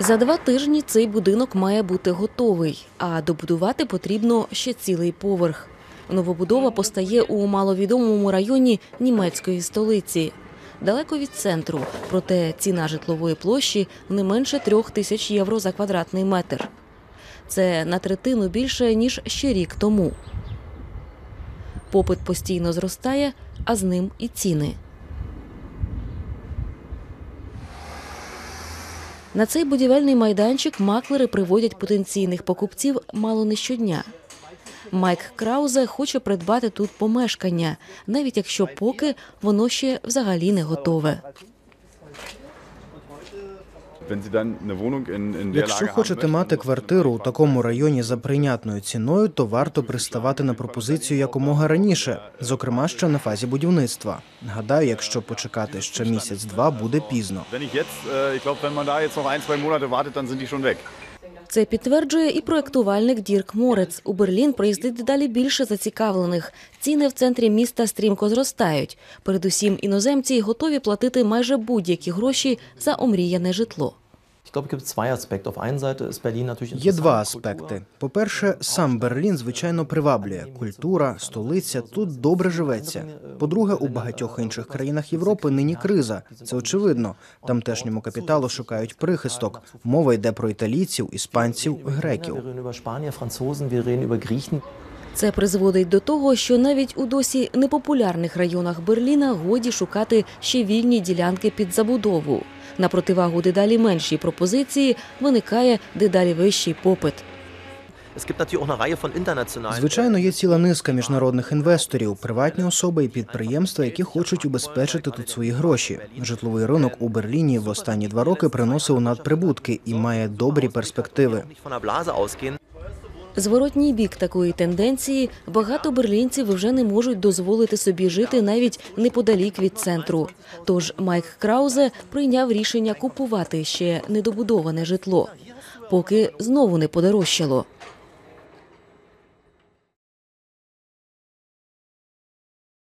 За два тижні цей будинок має бути готовий, а добудувати потрібно ще цілий поверх. Новобудова постає у маловідомому районі німецької столиці. Далеко від центру, проте ціна житлової площі не менше трьох тисяч євро за квадратний метр. Це на третину більше, ніж ще рік тому. Попит постійно зростає, а з ним і ціни. На цей будівельний майданчик маклери приводять потенційних покупців мало не щодня. Майк Краузе хоче придбати тут помешкання, навіть якщо поки воно ще взагалі не готове. Якщо хочете мати квартиру у такому районі за прийнятною ціною, то варто приставати на пропозицію якомога раніше, зокрема ще на фазі будівництва. Гадаю, якщо почекати ще місяць-два, буде пізно. Äh. Це підтверджує і проектувальник Дірк Морец. У Берлін приїздить дедалі більше зацікавлених. Ціни в центрі міста стрімко зростають. Передусім, іноземці готові платити майже будь-які гроші за омріяне житло. Є два аспекти. По-перше, сам Берлін звичайно приваблює. Культура, столиця тут добре живеться. По-друге, у багатьох інших країнах Європи нині криза. Це очевидно. Тамтешньому капіталу шукають прихисток. Мова йде про італійців, іспанців, греків. Це призводить до того, що навіть у досі непопулярних районах Берліна годі шукати ще вільні ділянки під забудову. На противагу дедалі меншій пропозиції виникає дедалі вищий попит. Звичайно, є ціла низка міжнародних інвесторів, приватні особи і підприємства, які хочуть убезпечити тут свої гроші. Житловий ринок у Берліні в останні два роки приносив надприбутки і має добрі перспективи. Зворотній бік такої тенденції багато берлінців вже не можуть дозволити собі жити навіть неподалік від центру. Тож Майк Краузе прийняв рішення купувати ще недобудоване житло, поки знову не подорожчало.